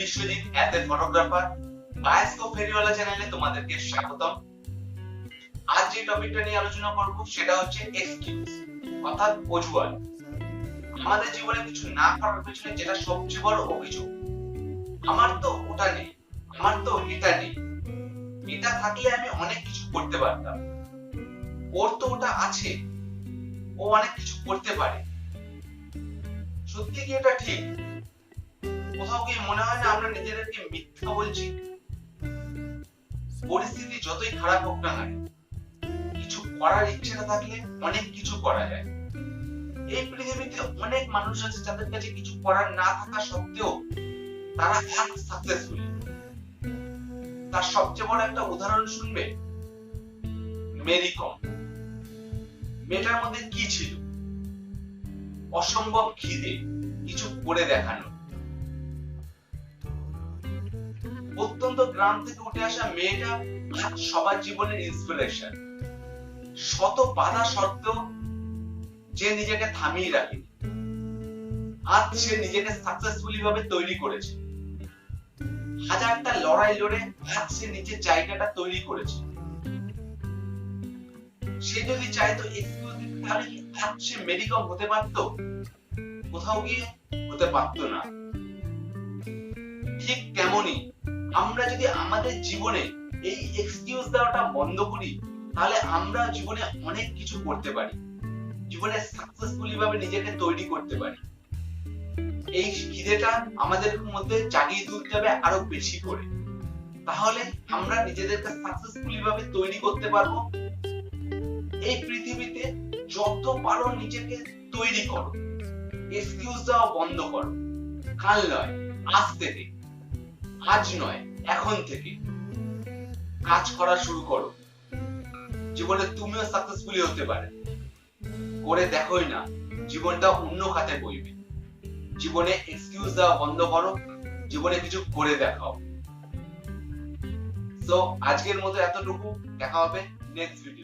Biswajit as photographer bioscope ফেরিওয়ালা চ্যানেলে তোমাদেরকে স্বাগতম। আজ যে টপিকটা নিয়ে আলোচনা করব, সেটা হচ্ছে এক্সকিউজ অর্থাৎ অজুহাত। আমাদের জীবনে কিছু না করার পেছনে যেটা সবচেয়ে বড় অভিযোগ, আমার তো ওটা নেই, আমার তো এটা নেই। এটা থাকলে আমি অনেক কিছু করতে পারতাম। ওর তো ওটা আছে, ও অনেক কিছু করতে পারে। সত্যি কি এটা ঠিক? কোথাও কি মনে হয় না আমরা নিজেদেরকে মিথ্যা বলছি। পরিস্থিতি যতই খারাপ হোক না কেন, কিছু করার ইচ্ছেটা থাকলে অনেক কিছু করা যায়। এই পৃথিবীতে অনেক মানুষ আছে যাদের কাছে কিছু করার না থাকা সত্ত্বেও তারা এক সাকসেসফুল তার সবচেয়ে বড় একটা উদাহরণ শুনবে? মেরি কম মেয়েটার মধ্যে কি ছিল? অসম্ভব খিদে, কিছু করে দেখানো অত্যন্ত গ্রাম থেকে উঠে আসা মেয়েটা আজ সবার জীবনের ইন্সপিরেশন শত বাধা সত্ত্বেও যে নিজেকে থামিয়ে রাখেনি। আজ সে নিজেকে সাকসেসফুলি ভাবে তৈরি করেছে। হাজারটা লড়াই লড়ে আজ সে নিজের জায়গাটা তৈরি করেছে। সে যদি চাইতো কি আজ সে মেডিকম হতে পারতো, কোথাও গিয়ে হতে পারতো না। ঠিক তেমনই আমরা যদি আমাদের জীবনে এই এক্সকিউজ দেওয়াটা বন্ধ করি, তাহলে আমরা জীবনে অনেক কিছু করতে পারি। জীবনে সাকসেসফুলি ভাবে নিজেকে তৈরি করতে পারি। এই খিদেটা আমাদের মধ্যে জাগিয়ে তুলতে হবে আরও বেশি করে। তাহলে আমরা নিজেদেরকে সাকসেসফুলি ভাবে তৈরি করতে পারব। এই পৃথিবীতে যত পারো নিজেকে তৈরি করো। এক্সকিউজ দেওয়া বন্ধ করো। কাল নয়, আজ থেকে। আজ নয়, এখন থেকে। কাজ করা শুরু করো। জীবনে তুমিও সাকসেসফুলি হতে পারে। করে দেখোই না, জীবনটা অন্য খাতে বইবে। জীবনে এক্সকিউজ দেওয়া বন্ধ করো, জীবনে কিছু করে দেখাও। তো আজকের মতো এতটুকু। দেখা হবে নেক্সট ভিডিও